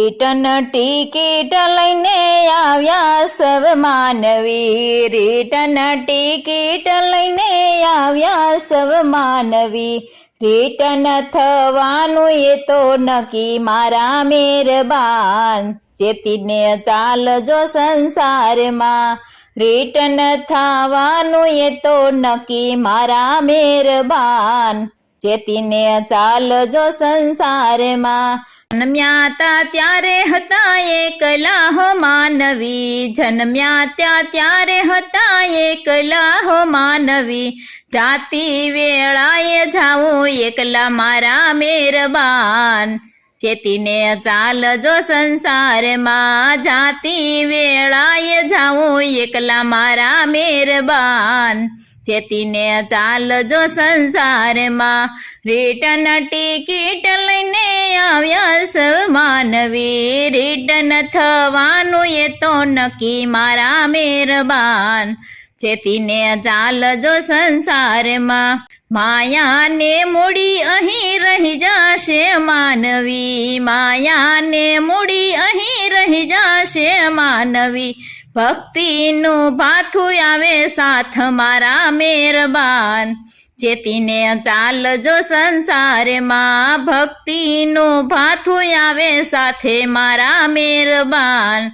Return ticket લઈને આવ્યા serve માનવી. રિટર્ન ટિકિટ લઈને આવ્યા સવ માનવી. રિટર્ન થવાનું એ તો નક્કી મારા મેરબાન. ચેતીને ચાલજો સંસારમાં. રિટર્ન થવાનું એ તો નક્કી મારા મેરબાન. ચેતીને ચાલજો સંસારમાં. જન્મ્યા તા ત્યારે હતા એકલા હો માનવી જન્મ્યા ત્યાં ત્યારે હતા એકલા હો માનવી જાતિ વેળાએ જાવું એકલા મારા મેરબાન. ચેતીને ચાલજો સંસારમાં જાતિ વેળાએ જાવું એકલા મારા મેરબાન. ચેતીને ચાલજો સંસારમાં રિટર્ન ટિકિટ લઈને આવ્યા સવ માનવી રિટર્ન થવાનું એ તો નક્કી મારા મેરબાન. ચેતીને ચાલજો સંસારમાં માયાને મૂડી અહીં રહી જશે માનવી. માયાને મૂડી અહીં રહી જશે માનવી. ભક્તિનું ભાથું આવે સાથ મારા મેરબાન. ચેતીને ચાલજો સંસારમાં ભક્તિનું ભાથું આવે સાથે મારા મેરબાન.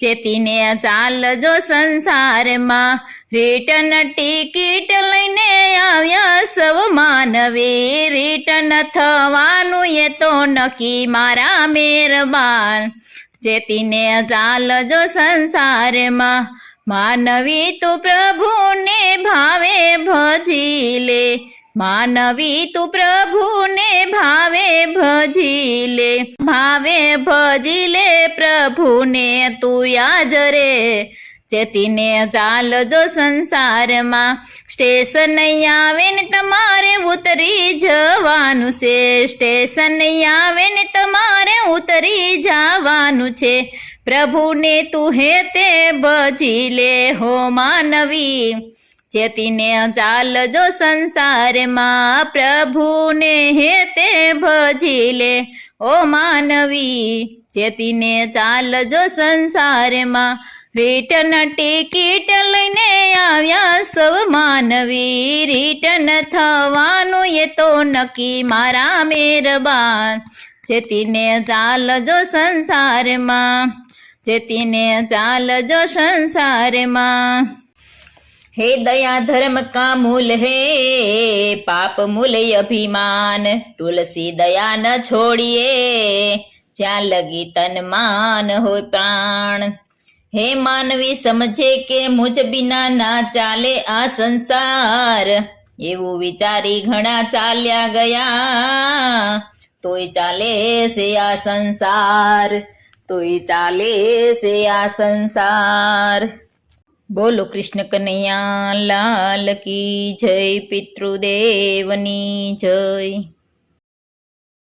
ચેતીને ચાલજો સંસારમાં રિટર્ન ટિકિટ લઈને આવ્યા સૌ માનવી રિટર્ન થવાનું એ તો નક્કી મારા મેરબાન. ચેતીને ચાલજો સંસારમાં માનવી તું પ્રભુને માનવી તું પ્રભુને ભાવે ભજી લે ભાવે ભજી લે પ્રભુને તું યાજ રે. ચેતીને ચાલજો સંસારમાં, સ્ટેશન આવે ને તમારે ઉતરી જવાનું છે. સ્ટેશન આવે ને તમારે ઉતરી જવાનું છે. પ્રભુને તું હે તે ભજી લે હો માનવી. ચેતીને ચાલજો સંસારમાં પ્રભુને હે તે ભજી લે ઓ માનવી, જેતીને ચાલજો સંસારમાં રિટર્ન ટિકિટ લઈને આવ્યા સૌ માનવી. રિટર્ન થવાનું એ તો નક્કી મારા મેરબાન. જેતીને ચાલજો સંસારમાં, જેતીને ચાલજો સંસારમાં હે દયા ધર્મ કા મૂલ હે, પાપ મૂલ અભિમાન. તુલસી દયા ન છોડીએ, જ્યાં લગી તન માન હોય પ્રાણ. હે માનવી સમજે કે મુજ બિના ના ચાલે આ સંસાર. એવું વિચારી ઘણા ચાલ્યા ગયા. તોય ચાલે છે આ સંસાર, તોય ચાલે છે આ સંસાર. બોલો કૃષ્ણ કનૈયા લાલ કી જય પિતૃદેવની જય.